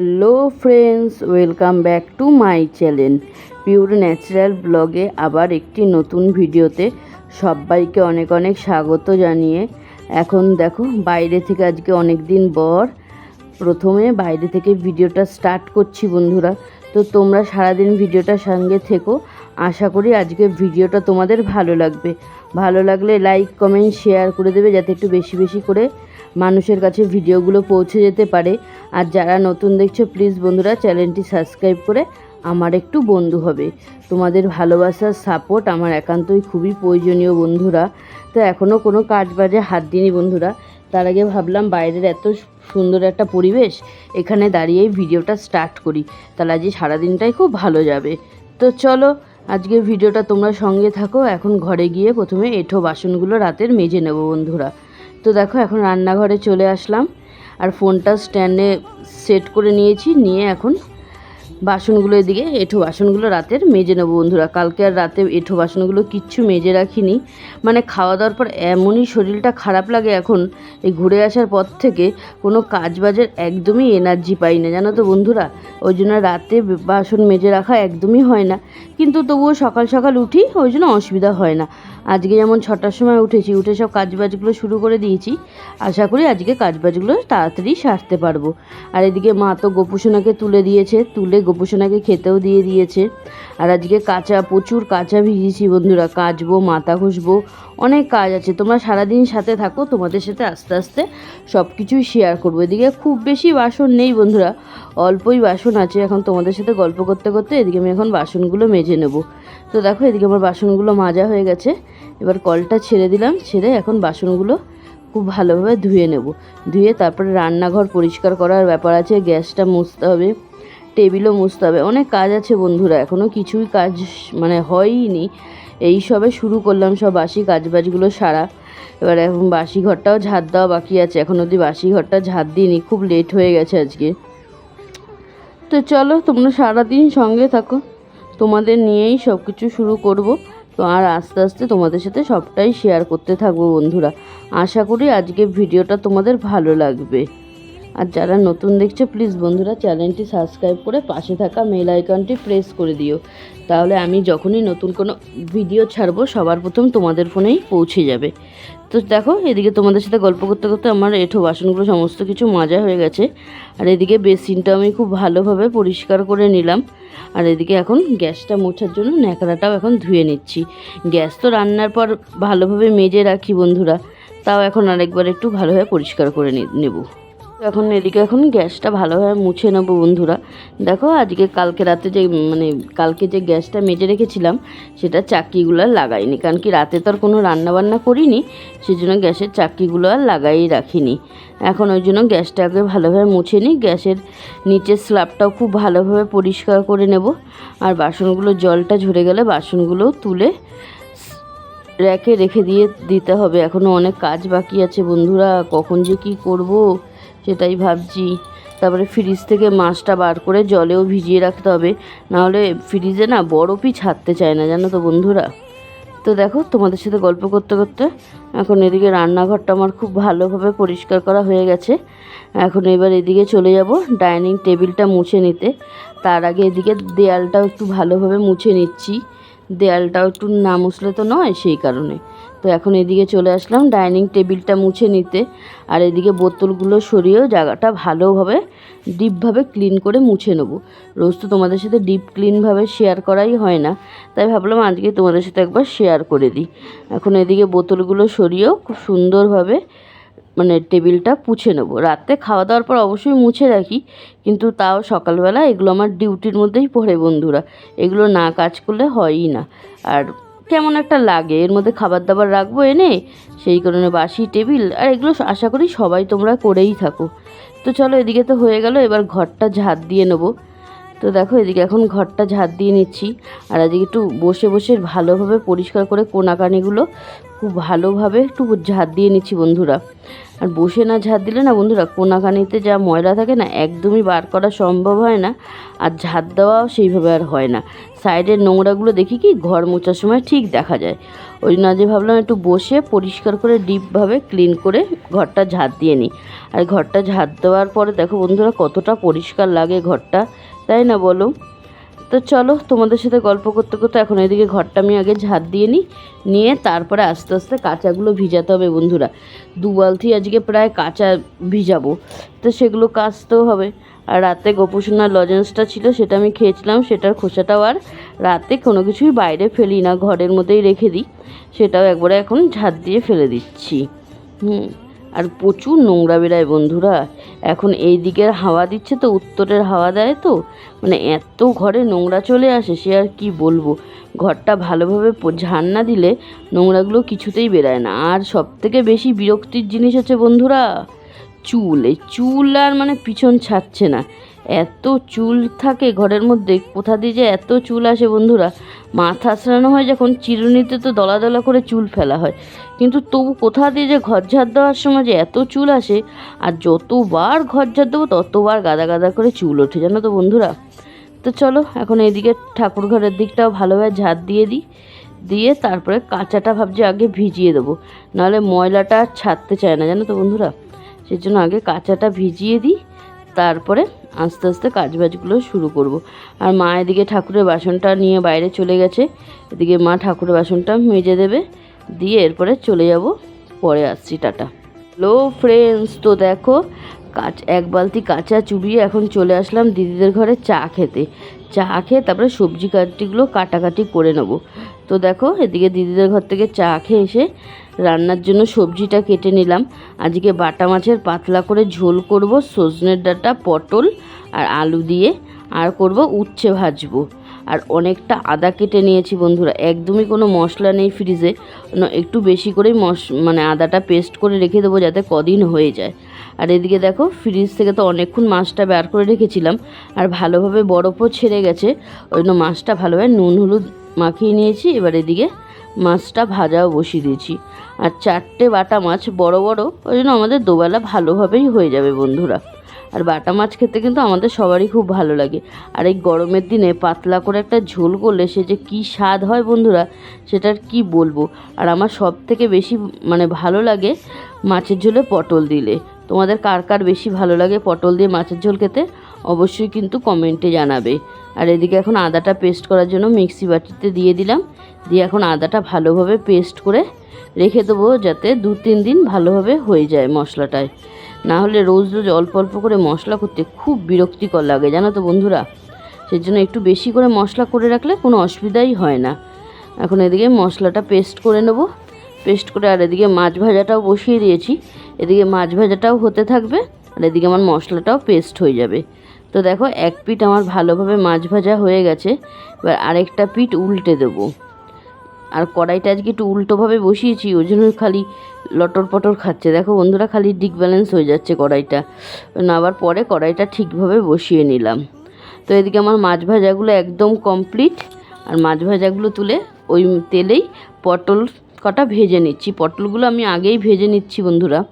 Hello friends welcome back to my channel pure natural ব্লগে আবার একটি নতুন ভিডিওতে সবাইকে অনেক অনেক স্বাগত জানিয়ে, এখন দেখো বাইরে থেকে আজকে অনেক দিন পর, প্রথমে বাইরে থেকে ভিডিওটা স্টার্ট করছি বন্ধুরা। তো তোমরা সারাদিন ভিডিওটার সঙ্গে থেকো, আশা করি আজকে ভিডিওটা তোমাদের ভালো লাগবে। ভালো লাগলে লাইক কমেন্ট শেয়ার করে দেবে, যাতে একটু বেশি বেশি করে মানুষের কাছে ভিডিওগুলো পৌঁছে যেতে পারে। আর যারা নতুন দেখছ প্লিজ বন্ধুরা চ্যানেলটি সাবস্ক্রাইব করে আমার একটু বন্ধু হবে। তোমাদের ভালোবাসার সাপোর্ট আমার একান্তই খুবই প্রয়োজনীয় বন্ধুরা। তো এখনও কোনো কাজ বাজে হাত দিইনি বন্ধুরা। তার আগে ভাবলাম বাইরের এত সুন্দর একটা পরিবেশ, এখানে দাঁড়িয়েই ভিডিওটা স্টার্ট করি। তাহলে আজকে সারাদিনটাই খুব ভালো যাবে। তো চলো আজকের ভিডিওটা তোমরা সঙ্গে থাকো। এখন ঘরে গিয়ে প্রথমে এঁঠো বাসনগুলো রাতের মেজে নেব বন্ধুরা। তো দেখো এখন রান্নাঘরে চলে আসলাম। আর ফোনটা স্ট্যান্ডে সেট করে নিয়েছি নিয়ে এখন বাসনগুলো এদিকে, এঁঠো বাসনগুলো রাতের মেজে নেব বন্ধুরা। কালকে আর রাতে এঁঠো বাসনগুলো কিচ্ছু মেজে রাখিনি। মানে খাওয়া দাওয়ার পর এমনই শরীরটা খারাপ লাগে এখন, এই ঘুরে আসার পর থেকে কোনো কাজ বাজের একদমই এনার্জি পাই না। জানো তো বন্ধুরা, ওই জন্য রাতে বাসন মেজে রাখা একদমই হয় না। কিন্তু তবুও সকাল সকাল উঠি, ওই জন্য অসুবিধা হয় না। আজকে যেমন ছটার সময় উঠেছি, উঠে সব কাজবাজগুলো শুরু করে দিয়েছি। আশা করি আজকে কাজবাজগুলো তাড়াতাড়ি সারতে পারব। আর এদিকে মা তো গোপুসোনাকে তুলে দিয়েছে, তুলে গোপুসোনাকে খেতেও দিয়ে দিয়েছে। আর আজকে কাঁচা, প্রচুর কাঁচা ভিজিয়েছি বন্ধুরা। কাচবো, মাথা ঘষবো, অনেক কাজ আছে। তোমরা সারাদিন সাথে থাকো, তোমাদের সাথে আস্তে আস্তে সব কিছুই শেয়ার করব। এদিকে খুব বেশি বাসন নেই বন্ধুরা, অল্পই বাসন আছে। এখন তোমাদের সাথে গল্প করতে করতে এদিকে আমি এখন বাসনগুলো মেজে নেব। তো দেখো, এদিকে আমার বাসনগুলো মাজা হয়ে গেছে। এবার কলটা ছেড়ে দিলাম, ছেড়ে এখন বাসনগুলো খুব ভালোভাবে ধুয়ে নেব। ধুয়ে তারপরে রান্নাঘর পরিষ্কার করার ব্যাপার আছে, গ্যাসটা মুছতে হবে। টেবিলও মুছতে হবে। অনেক কাজ আছে বন্ধুরা এখনও কিছুই কাজ মানে হয়ইনি। এই সবে শুরু করলাম সব বাসি কাজবাজগুলো সারা। এবার এখন বাসি ঘরটাও ঝাড় দেওয়া বাকি আছে। এখন অবধি বাসি ঘরটা ঝাড় দিইনি, খুব লেট হয়ে গেছে আজকে। তো চলো, তোমরা সারাদিন সঙ্গে থাকো। তোমাদের নিয়েই সব কিছু শুরু করব। তো আর আস্তে আস্তে তোমাদের সাথে সবটাই শেয়ার করতে থাকব বন্ধুরা। আশা করি আজকে ভিডিওটা তোমাদের ভালো লাগবে। আর যারা নতুন দেখছ প্লিজ বন্ধুরা চ্যানেলটি সাবস্ক্রাইব করে পাশে থাকা মেল আইকনটি প্রেস করে দিও। তাহলে আমি যখনই নতুন কোনো ভিডিও ছাড়বো, সবার প্রথম তোমাদের ফোনেই পৌঁছে যাবে। তো দেখো, এদিকে তোমাদের সাথে গল্প করতে করতে আমার এঠো বাসনগুলো সমস্ত কিছু মাজা হয়ে গেছে। আর এদিকে বেসিনটা আমি খুব ভালোভাবে পরিষ্কার করে নিলাম। আর এদিকে এখন গ্যাসটা মোছার জন্য ন্যাকড়াটাও এখন ধুয়ে নিচ্ছি। গ্যাস তো রান্নার পর ভালোভাবে মেজে রাখি বন্ধুরা, তাও এখন আরেকবার একটু ভালোভাবে পরিষ্কার করে নেব। এখন এদিকে এখন গ্যাসটা ভালোভাবে মুছে নেব বন্ধুরা। দেখো আজকে কালকে রাতে যে মানে কালকে যে গ্যাসটা মেজে রেখেছিলাম, সেটা চাকিগুলো আর লাগাইনি। কারণ কি রাতে তো আর কোনো রান্নাবান্না করিনি সেই জন্য গ্যাসের চাকিগুলো আর লাগাই রাখিনি। এখন ওই জন্য গ্যাসটাকে ভালোভাবে মুছে নিই, গ্যাসের নিচের স্ল্যাবটাও খুব ভালোভাবে পরিষ্কার করে নেব। আর বাসনগুলো, জলটা ঝরে গেলে বাসনগুলো তুলে র্যাকে রেখে দিয়ে দিতে হবে। এখনও অনেক কাজ বাকি আছে বন্ধুরা, কখন যে কি করব? সেটাই ভাবছি। তারপরে ফ্রিজ থেকে মাছটা বার করে জলেও ভিজিয়ে রাখতে হবে। নাহলে ফ্রিজে না বরফই ছাড়তে চায় না, জানো তো বন্ধুরা? তো দেখো, তোমাদের সাথে গল্প করতে করতে এখন এদিকে রান্নাঘরটা আমার খুব ভালোভাবে পরিষ্কার করা হয়ে গেছে। এখন এবার এদিকে চলে যাব ডাইনিং টেবিলটা মুছে নিতে। তার আগে এদিকে দেয়ালটাও একটু ভালোভাবে মুছে নিচ্ছি। দেয়ালটাও একটু না মুছলে তো নয়, সেই কারণে। তো এখন এদিকে চলে আসলাম ডাইনিং টেবিলটা মুছে নিতে। আর এদিকে বোতলগুলো সরিয়েও জায়গাটা ভালোভাবে, ডিপভাবে ক্লিন করে মুছে নেব। রোজ তো তোমাদের সাথে ডিপ ক্লিনভাবে শেয়ার করাই হয় না, তাই ভাবলাম আজকে তোমাদের সাথে একবার শেয়ার করে দিই। এখন এদিকে বোতলগুলো সরিয়েও খুব সুন্দরভাবে মানে টেবিলটা পুছে নেব। রাতে খাওয়া দাওয়ার পর অবশ্যই মুছে রাখি, কিন্তু তাও সকালবেলা এগুলো আমার ডিউটির মধ্যেই পড়ে বন্ধুরা। এগুলো না কাজ করলে হয়ই না। আর কেমন একটা লাগে। এর মধ্যে খাবার দাবার রাখব এনে, সেই কারণে বাসি, টেবিল, আর এগুলো আশা করি সবাই তোমরা করেই থাকো। তো চলো এদিকে তো হয়ে গেল, এবার ঘরটা ঝাঁট দিয়ে নেব। তো দেখো এদিকে এখন ঘরটা ঝাঁট দিয়ে নিচ্ছি। আর আজকে একটু বসে বসে ভালোভাবে পরিষ্কার করে কোনাকানিগুলো খুব ভালোভাবে একটু ঝাঁট দিয়ে নিচ্ছি বন্ধুরা। আর বসে না ঝাড় দিলে না বন্ধুরা, কোনাখানিতে যা ময়লা থাকে না, একদমই বার করা সম্ভব হয় না। আর ঝাড় দেওয়াও সেইভাবে আর হয় না। সাইডের নোংরাগুলো দেখি কি, ঘর মোছার সময় ঠিক দেখা যায়। ওই জন্য আজকে ভাবলাম একটু বসে পরিষ্কার করে ডিপভাবে ক্লিন করে ঘরটা ঝাড় দিয়ে নিই। আর ঘরটা ঝাড় দেওয়ার পরে দেখো বন্ধুরা কতটা পরিষ্কার লাগে ঘরটা, তাই না বলো? তো চলো তোমাদের সাথে গল্প করতে করতে এখন এদিকে ঘরটা আমি আগে ঝাড় দিয়ে নিই। নিয়ে তারপরে আস্তে আস্তে কাঁচাগুলো ভিজাতে হবে বন্ধুরা। দু বালতি আজকে প্রায় কাঁচা ভিজাবো। তো সেগুলো কাচতেও হবে। আর রাতে গোপুসোনার লজেন্সটা ছিল, সেটা আমি খেয়েছিলাম, সেটার খোসাটাও আর রাতে কোনো কিছুই বাইরে ফেলি না, ঘরের মধ্যেই রেখে দিই। সেটাও একবারে এখন ঝাড় দিয়ে ফেলে দিচ্ছি। হুম। আর প্রচুর নোংরা বেরায় বন্ধুরা। এখন এই দিকের হাওয়া দিচ্ছে তো, উত্তরের হাওয়া দেয় তো। মানে এত ঘরে নোংরা চলে আসে, সে আর কি বলব। ঘরটা ভালোভাবে ঝান্না না দিলে নোংরাগুলো কিছুতেই বেরায় না। আর সব থেকে বেশি বিরক্তির জিনিস হচ্ছে বন্ধুরা, চুল। এই চুল আর মানে পিছন ছাড়ছে না। এত চুল থাকে ঘরের মধ্যে, কোথা দিয়ে যে এত চুল আসে বন্ধুরা? মাথা আঁচড়ানো হয় যখন চিরুনিতে তো দলা দলা করে চুল ফেলা হয়। কিন্তু তবু কোথা দিয়ে যে ঘর ঝাড় দেওয়ার সময় যে এত চুল আসে? আর যতবার ঘর ঝাড় দেবো, ততবার গাদা গাদা করে চুল ওঠে, জানো তো বন্ধুরা? তো চলো, এখন এইদিকে ঠাকুর ঘরের দিকটাও ভালোভাবে ঝাড় দিয়ে দিই। দিয়ে তারপরে কাঁচাটা ভাবছি আগে ভিজিয়ে দেবো। নাহলে ময়লাটা ছাড়তে চায় না, জানো তো বন্ধুরা? সেই জন্য আগে কাঁচাটা ভিজিয়ে দিই। তারপরে আস্তে আস্তে কাজবাজগুলো শুরু করব। আর মা এদিকে ঠাকুরের বাসনটা নিয়ে বাইরে চলে গেছে। এদিকে মা ঠাকুরের বাসনটা মেজে দেবে। দিয়ে এরপরে চলে যাব। পরে আসছি, টাটা। হ্যালো ফ্রেন্ডস তো দেখো, কাচ, এক বালতি কাঁচা চুবিয়ে এখন চলে আসলাম দিদিদের ঘরে চা খেতে। চা খেয়ে তারপরে সবজি কাটিগুলো কাটাকাটি করে নেব। তো দেখো, এদিকে দিদিদের ঘর থেকে চা খেয়ে এসে রান্নার জন্য সবজিটা কেটে নিলাম। আজকে বাটা মাছের পাতলা করে ঝোল করব, সজনের ডাঁটা, পটল আর আলু দিয়ে। আর করব উচ্ছে ভাজবো। আর অনেকটা আদা কেটে নিয়েছি বন্ধুরা। একদমই কোনো মশলা নেই ফ্রিজে। একটু বেশি করেই মশ মানে আদাটা পেস্ট করে রেখে দেবো যাতে কদিন হয়ে যায়। আর এদিকে দেখো, ফ্রিজ থেকে তো অনেকক্ষণ মাছটা বের করে রেখেছিলাম। আর ভালোভাবে বরফও ছেড়ে গেছে। ওই জন্য মাছটা ভালোভাবে নুন, হলুদ মাখিয়ে নিয়েছি। এবার এদিকে মাছটা ভাজাও বসিয়ে দিয়েছি। আর চারটে বাটা মাছ বড় বড়, ওই জন্য আমাদের দুবেলা ভালোভাবেই হয়ে যাবে বন্ধুরা। আর বাটা মাছ খেতে কিন্তু আমাদের সবারই খুব ভালো লাগে। আর এই গরমের দিনে পাতলা করে একটা ঝোল করলে সে যে কী স্বাদ হয় বন্ধুরা, সেটার কি বলব? আর আমার সব থেকে বেশি মানে ভালো লাগে মাছের ঝোলে পটল দিলে। তোমাদের কার কার বেশি ভালো লাগে পটল দিয়ে মাছের ঝোল খেতে? অবশ্যই কিন্তু কমেন্টে জানাবে। আর এদিকে এখন আদাটা পেস্ট করার জন্য মিক্সি বাটিতে দিয়ে দিলাম। দিয়ে এখন আদাটা ভালোভাবে পেস্ট করে রেখে দেবো যাতে দু তিন দিন ভালোভাবে হয়ে যায় মশলাটায়। না হলে রোজ রোজ অল্প অল্প করে মশলা করতে খুব বিরক্তিকর লাগে, জানো তো বন্ধুরা? সেই জন্য একটু বেশি করে মশলা করে রাখলে কোনো অসুবিধাই হয় না। এখন এদিকে মশলাটা পেস্ট করে নেব। পেস্ট করে আর এদিকে মাছ ভাজাটাও বসিয়ে দিয়েছি। এদিকে মাছ ভাজাটাও হতে থাকবে। আর এদিকে আমার মশলাটাও পেস্ট হয়ে যাবে। তো দেখো, এক পিঠ আমার ভালোভাবে মাছ ভাজা হয়ে গেছে। এবার আরেকটা পিঠ উল্টে দেবো। আর কড়াইটা আজকে একটু উল্টোভাবে বসিয়েছি, ওই জন্য খালি লটর পটর খাচ্ছে। দেখো বন্ধুরা, খালি ডিক ব্যালেন্স হয়ে যাচ্ছে কড়াইটা। না, আবার পরে কড়াইটা ঠিকভাবে বসিয়ে নিলাম। তো এদিকে আমার মাছ ভাজাগুলো একদম কমপ্লিট আর মাছ ভাজাগুলো তুলে ওই তেলেই পটল কটা ভেজে নিচ্ছি। পটলগুলো আমি আগেই ভেজে নিচ্ছি বন্ধুরা।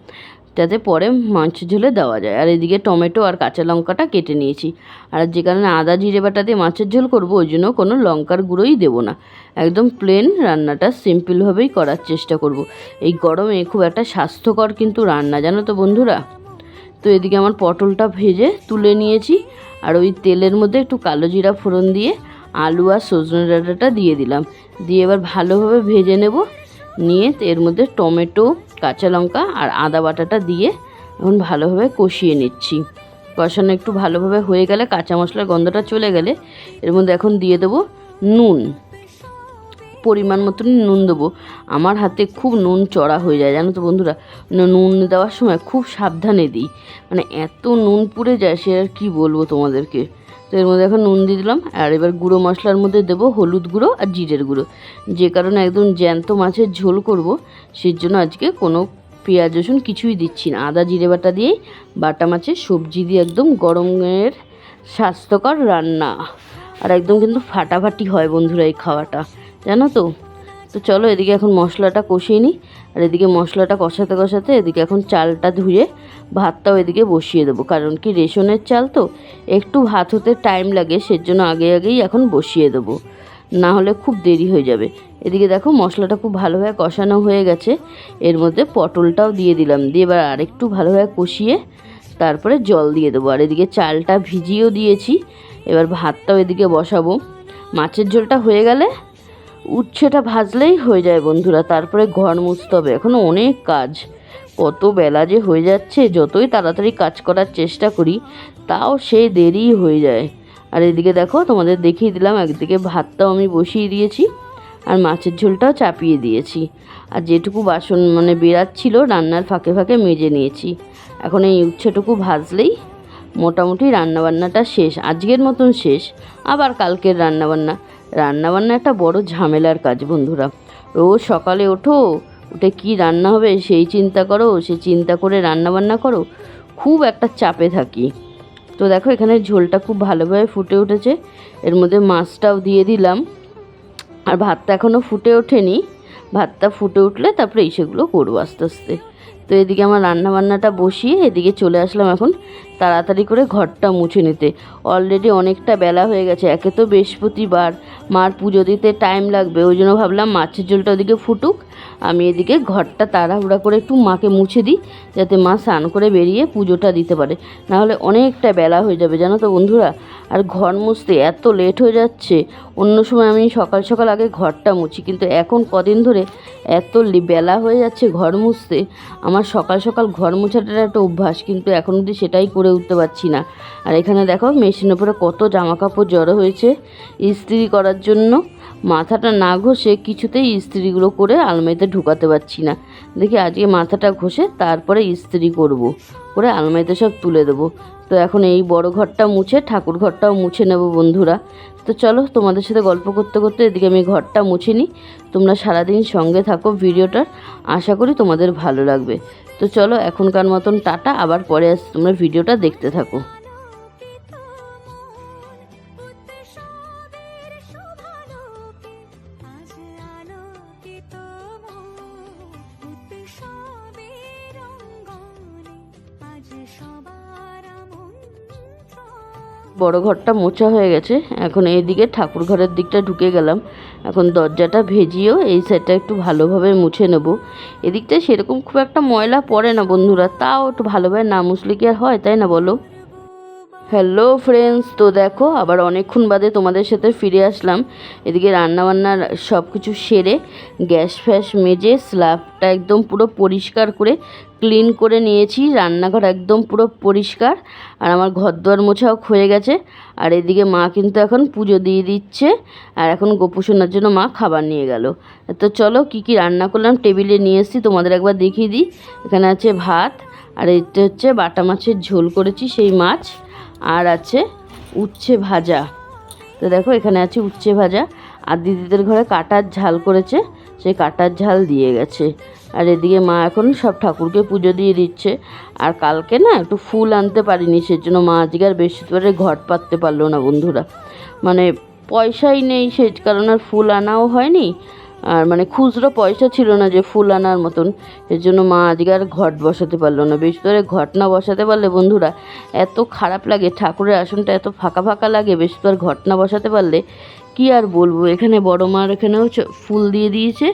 যাতে পরে মাছ ঝোলে দেওয়া যায়। আর এদিকে টমেটো আর কাঁচা লঙ্কাটা কেটে নিয়েছি। আর যে কারণে আদা, জিরে বাটা দিয়ে মাছের ঝোল করব, ওই জন্য কোনো লঙ্কার গুঁড়োই দেবো না। একদম প্লেন রান্নাটা সিম্পলভাবেই করার চেষ্টা করব। এই গরমে খুব একটা স্বাস্থ্যকর কিন্তু রান্না, জানো তো বন্ধুরা? তো এদিকে আমার পটলটা ভেজে তুলে নিয়েছি। আর ওই তেলের মধ্যে একটু কালো জিরা ফোড়ন দিয়ে আলু আর সজনে ডাঁটাটা দিয়ে দিলাম। দিয়ে এবার ভালোভাবে ভেজে নেব। নিয়ে এর মধ্যে টমেটো, কাঁচা লঙ্কা আর আদা বাটাটা দিয়ে এখন ভালোভাবে কষিয়ে নিচ্ছি। কষানো একটু ভালোভাবে হয়ে গেলে কাঁচা মশলার গন্ধটা চলে গেলে এর মধ্যে এখন দিয়ে দেবো নুন। পরিমাণ মতন নুন দেবো। আমার হাতে খুব নুন চড়া হয়ে যায়, জানো তো বন্ধুরা? নুন দেওয়ার সময় খুব সাবধানে দিই। মানে এত নুন পুড়ে যায় সে আর কী বলব তোমাদেরকে? তো এর মধ্যে এখন নুন দিয়ে দিলাম, আর এবার গুঁড়ো মশলার মধ্যে দেবো হলুদ গুঁড়ো আর জিরের গুঁড়ো। যে কারণে একদম জ্যান্ত মাছের ঝোল করব, সেই জন্য আজকে কোনো পেঁয়াজ, রসুন কিছুই দিচ্ছি না। আদা, জিরে বাটা দিয়েই বাটা মাছের সবজি দিয়ে একদম গরমের স্বাস্থ্যকর রান্না। আর একদম কিন্তু ফাটাফাটি হয় বন্ধুরা এই খাওয়াটা, জানো তো? তো চলো এদিকে এখন মশলাটা কষিয়ে নিই, আর এদিকে মশলাটা কষাতে কষাতে এদিকে এখন চালটা ধুয়ে ভাতটাও এদিকে বসিয়ে দেবো। কারণ কি, রেশনের চাল তো একটু ভাত হতে টাইম লাগে, সেজন্য আগে আগেই এখন বসিয়ে দেবো। না হলে খুব দেরি হয়ে যাবে। এদিকে দেখো, মশলাটা খুব ভালোভাবে কষানো হয়ে গেছে। এর মধ্যে পটলটাও দিয়ে দিলাম। দিয়ে এবার আরেকটু ভালোভাবে কষিয়ে তারপরে জল দিয়ে দেবো। আর এদিকে চালটা ভিজিয়েও দিয়েছি। এবার ভাতটাও এদিকে বসাবো। মাছের ঝোলটা হয়ে গেলে উচ্ছেটা ভাজলেই হয়ে যায় বন্ধুরা। তারপরে ঘর মুছতে হবে। এখনও অনেক কাজ। কত বেলা যে হয়ে যাচ্ছে, যতই তাড়াতাড়ি কাজ করার চেষ্টা করি, তাও সে দেরি হয়ে যায়। আর এদিকে দেখো, তোমাদের দেখিয়ে দিলাম, একদিকে ভাতটাও আমি বসিয়ে দিয়েছি, আর মাছের ঝোলটাও চাপিয়ে দিয়েছি। আর যেটুকু বাসন মানে বেরাচ্ছিল রান্নার ফাঁকে ফাঁকে মেজে নিয়েছি। এখন এই উচ্ছেটুকু ভাজলেই মোটামুটি রান্নাবান্নাটা শেষ, আজকের মতন শেষ। আবার কালকের রান্নাবান্না। রান্নাবান্না একটা বড় ঝামেলার কাজ, বন্ধুরা। রোজ সকালে ওঠো উঠে কি রান্না হবে সেই চিন্তা করো, সে চিন্তা করে রান্নাবান্না করো, খুব একটা চাপে থাকি। তো দেখো এখানে ঝোলটা খুব ভালোভাবে ফুটে উঠেছে, এর মধ্যে মাছটাও দিয়ে দিলাম। আর ভাতটা এখনও ফুটে ওঠেনি, ভাতটা ফুটে উঠলে তারপরে এই সেগুলো করব আস্তে আস্তে। তো এদিকে আমার রান্নাবান্নাটা বসিয়ে এদিকে চলে আসলাম এখন তাড়াতাড়ি করে ঘরটা মুছে নিতে। অলরেডি অনেকটা বেলা হয়ে গেছে, একে তো বৃহস্পতিবার। মার পুজো দিতে টাইম লাগবে, ওই জন্য ভাবলাম মাছের ঝোলটা ওদিকে ফুটুক। আমি এদিকে ঘরটা তাড়াহুড়া করে একটু মাকে মুছে দিই, যাতে মা স্নান করে বেরিয়ে পুজোটা দিতে পারে। নাহলে অনেকটা বেলা হয়ে যাবে, জানো তো বন্ধুরা? আর ঘর মুছতে এত লেট হয়ে যাচ্ছে। অন্য সময় আমি সকাল সকাল আগে ঘরটা মুছি, কিন্তু এখন কদিন ধরে এত বেলা হয়ে যাচ্ছে ঘর মুছতে। আমার সকাল সকাল ঘর মোছাটার একটা অভ্যাস, কিন্তু এখন অবধি সেটাই করে উঠতে পারছি না। আর এখানে দেখো, মেশিনের উপরে কত জামা কাপড় জড়ো হয়েছে ইস্ত্রি করার জন্য। মাথাটা না ঘষে কিছুতেই ইস্ত্রিগুলো করে আলমারিতে ঢুকাতে পারছি না। দেখি আজকে মাথাটা ঘষে তারপরে ইস্ত্রি করব। করে আলমারিতে সব তুলে দেবো। তো এখন এই বড় ঘরটা মুছে, ঠাকুর ঘরটাও মুছে নেব বন্ধুরা। তো চলো তোমাদের সাথে গল্প করতে করতে এদিকে আমি ঘরটা মুছে নিই। তোমরা সারাদিন সঙ্গে থাকো ভিডিওটার। আশা করি তোমাদের ভালো লাগবে। তো চলো এখনকার মতন টাটা, আবার পরে আস তোমরা ভিডিওটা দেখতে থাকো। বড় ঘরটা মোছা হয়ে গেছে। এখন এইদিকে ঠাকুর ঘরের দিকটা ঢুকে গেলাম। এখন দরজাটা ভেজিয়েও এই সাইডটা একটু ভালোভাবে মুছে নেব। এদিকটা সেরকম খুব একটা ময়লা পড়ে না বন্ধুরা, তাও একটু ভালোভাবে না মুছলে কি আর হয়, তাই না বলো? হ্যালো ফ্রেন্ডস তো দেখো, আবার অনেকক্ষণ বাদে তোমাদের সাথে ফিরে আসলাম। এদিকে রান্নাবান্নার সব কিছু সেরে গ্যাস ফ্যাস মেজে স্ল্যাবটা একদম পুরো পরিষ্কার করে ক্লিন করে নিয়েছি। রান্নাঘর একদম পুরো পরিষ্কার। আর আমার ঘর দুয়ার মোছাও হয়ে গেছে। আর এদিকে মা কিন্তু এখন পুজো দিয়ে দিচ্ছে। আর এখন গোপুসোনার জন্য মা খাবার নিয়ে গেল। তো চলো, কি কি রান্না করলাম টেবিলে নিয়ে এসেছি, তোমাদের একবার দেখিয়ে দিই। এখানে আছে ভাত, আর এটা হচ্ছে বাটা মাছের ঝোল করেছি, সেই মাছ। আর আছে উচ্ছে ভাজা। তো দেখো, এখানে আছে উচ্ছে ভাজা। আর দিদিদের ঘরে কাটার ঝাল করেছে, সেই কাটার ঝাল দিয়ে গেছে। আর এদিকে মা এখন সব ঠাকুরকে পুজো দিয়ে দিচ্ছে। আর কালকে না একটু ফুল আনতে পারিনি সেই জন্য মা আজকে আর বৃহস্পতিবারে ঘট পাততে পারল না বন্ধুরা। মানে পয়সাই নেই, সেই কারণে ফুল আনাও হয়নি। আর মানে খুচরো পয়সা ছিল না যে ফুল আনার মতন। এর জন্য মা আজকে আর ঘট বসাতে পারল না। বৃহস্পতিবারে ঘট না বসাতে পারলে বন্ধুরা, এত খারাপ লাগে, ঠাকুরের আসনটা এত ফাঁকা ফাঁকা লাগে বৃহস্পতিবার ঘট না বসাতে পারলে কি আর বলব? এখানে বড় মার এখানেও ফুল দিয়ে দিয়েছে,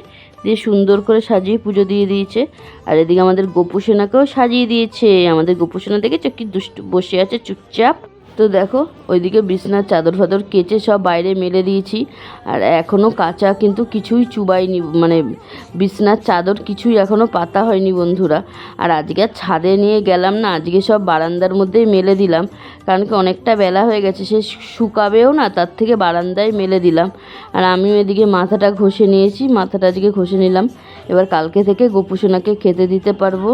দিয়ে সুন্দর করে সাজিয়ে পুজো দিয়ে দিয়েছে। আর এদিকে আমাদের গোপুসোনাকেও সাজিয়ে দিয়েছে। আমাদের গোপুসোনা দেখেছ কি দুষ্ট, বসে আছে চুপচাপ। তো দেখো, ওইদিকে বিছনার চাদর ফাদর কেচে সব বাইরে মেলে দিয়েছি। আর এখনও কাঁচা কিন্তু কিছুই চুবাইনি মানে বিছনার চাদর কিছুই এখনও পাতা হয়নি বন্ধুরা। আর আজকে ছাদে নিয়ে গেলাম না, আজকে সব বারান্দার মধ্যেই মেলে দিলাম। কারণ কি অনেকটা বেলা হয়ে গেছে, সে শুকাবেও না, তার থেকে বারান্দায় মেলে দিলাম। আর আমিও এদিকে মাথাটা ঘষে নিয়েছি, মাথাটা আজকে ঘষে নিলাম। এবার কালকে থেকে গোপুসোনাকে খেতে দিতে পারব।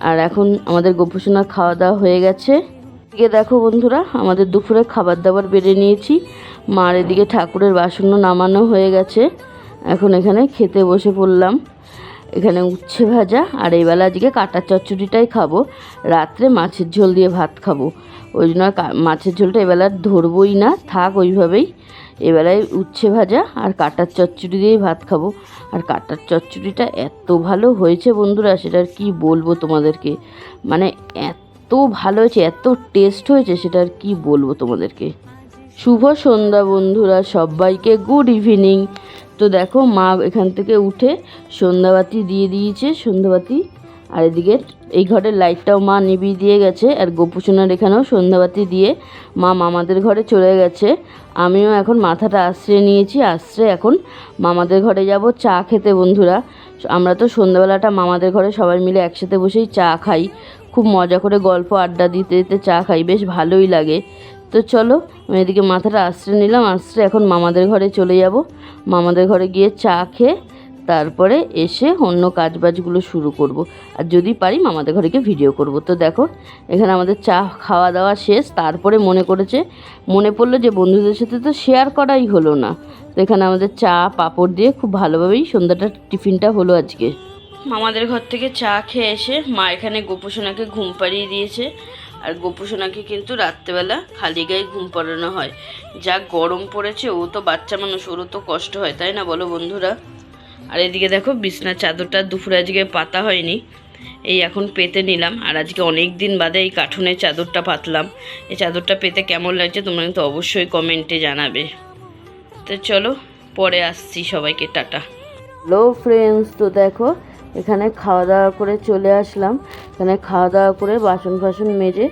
আর এখন আমাদের গোপুসোনার খাওয়া দাওয়া হয়ে গেছে। এদিকে দেখো বন্ধুরা, আমাদের দুপুরে খাবার দাবার বেড়ে নিয়েছি। মার এদিকে ঠাকুরের বাসনও নামানো হয়ে গেছে। এখন এখানে খেতে বসে পড়লাম। এখানে উচ্ছে ভাজা, আর এই বেলা আজকে কাটার চচ্চড়িটাই খাব। রাত্রে মাছের ঝোল দিয়ে ভাত খাব। ওই জন্য মাছের ঝোলটা এবেলা ধরবই না, থাক ওইভাবেই। এবেলায় উচ্ছে ভাজা আর কাটার চচ্চড়ি দিয়েই ভাত খাব। আর কাটার চচ্চড়িটা এত ভালো হয়েছে বন্ধুরা সেটা আর কী বলব তোমাদেরকে? মানে এত ভালো হয়েছে, এত টেস্ট হয়েছে সেটা আর কী বলব তোমাদেরকে। শুভ সন্ধ্যা বন্ধুরা, সবাইকে গুড ইভিনিং তো দেখো, মা এখান থেকে উঠে সন্ধ্যাবাতি দিয়ে দিয়েছে, সন্ধ্যাবাতি। আর এদিকে এই ঘরের লাইটটাও মা নিভিয়ে দিয়ে গেছে, আর গোপুসোনার এখানেও সন্ধ্যাবাতি দিয়ে মা মামাদের ঘরে চলে গেছে। আমিও এখন মাথাটা আশ্রয় নিয়েছি, আশ্রয় এখন মামাদের ঘরে যাব চা খেতে বন্ধুরা। আমরা তো সন্ধ্যাবেলাটা মামাদের ঘরে সবাই মিলে একসাথে বসেই চা খাই। খুব মজা করে গল্প আড্ডা দিতে দিতে চা খাই, বেশ ভালোই লাগে। তো চলো, আমি এদিকে মাথাটা আশ্রয় নিলাম, আশ্রয় এখন মামাদের ঘরে চলে যাব। মামাদের ঘরে গিয়ে চা খেয়ে তারপরে এসে অন্য কাজবাজগুলো শুরু করব। আর যদি পারি, মামাদের ঘরে গিয়ে ভিডিও করব। তো দেখো, এখানে আমাদের চা খাওয়া দাওয়া শেষ। তারপরে মনে করেছে মনে পড়ল যে বন্ধুদের সাথে তো শেয়ার করাই হলো না। তো এখানে আমাদের চা, পাপড় দিয়ে খুব ভালোভাবেই সন্ধ্যাটা টিফিনটা হলো আজকে। মামাদের ঘর থেকে চা খেয়ে এসে মা এখানে গোপুসোনাকে ঘুম পাড়িয়ে দিয়েছে। আর গোপুসোনাকে কিন্তু রাত্রেবেলা খালি গায়ে ঘুম পাড়ানো হয়। যা গরম পড়েছে, ও তো বাচ্চা মানুষ, ওরও তো কষ্ট হয়, তাই না বলো বন্ধুরা? আর এদিকে দেখো বিছনার চাদরটা দুপুরে আজকে পাতা হয়নি। এই এখন পেতে নিলাম, আর আজকে অনেক দিন বাদে এই কাঠুনের চাদরটা পাতলাম। এই চাদরটা পেতে কেমন লাগছে তোমরা কিন্তু অবশ্যই কমেন্টে জানাবে। তো চলো, পরে আসছি সবাইকে, টাটা। হ্যালো ফ্রেন্ডস, তো দেখো এখানে খাওয়া দাওয়া করে চলে আসলাম। এখানে খাওয়া দাওয়া করে বাসন ফাসন মেজে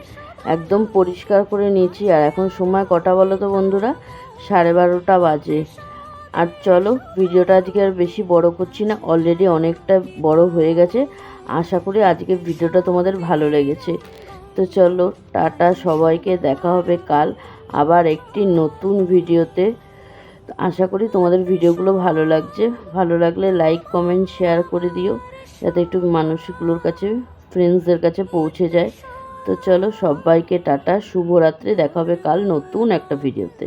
একদম পরিষ্কার করে নিয়েছি। আর এখন সময় কটা বলো তো বন্ধুরা? সাড়ে বারোটা বাজে। আর চলো, ভিডিওটা আজকে আর বেশি বড় করছি না অলরেডি অনেকটা বড় হয়ে গেছে। আশা করি আজকে ভিডিওটা তোমাদের ভালো লেগেছে। তো চলো, টাটা, সবাইকে দেখা হবে কাল আবার একটি নতুন ভিডিওতে। আশা করি তোমাদের ভিডিওগুলো ভালো লাগছে। ভালো লাগলে লাইক কমেন্ট শেয়ার করে দিও। যাতে একটু মানুষগুলোর কাছে ফ্রেন্ডসদের কাছে পৌঁছে যায়। তো চলো সবাইকে টাটা, শুভরাত্রি, দেখা হবে কাল নতুন একটা ভিডিওতে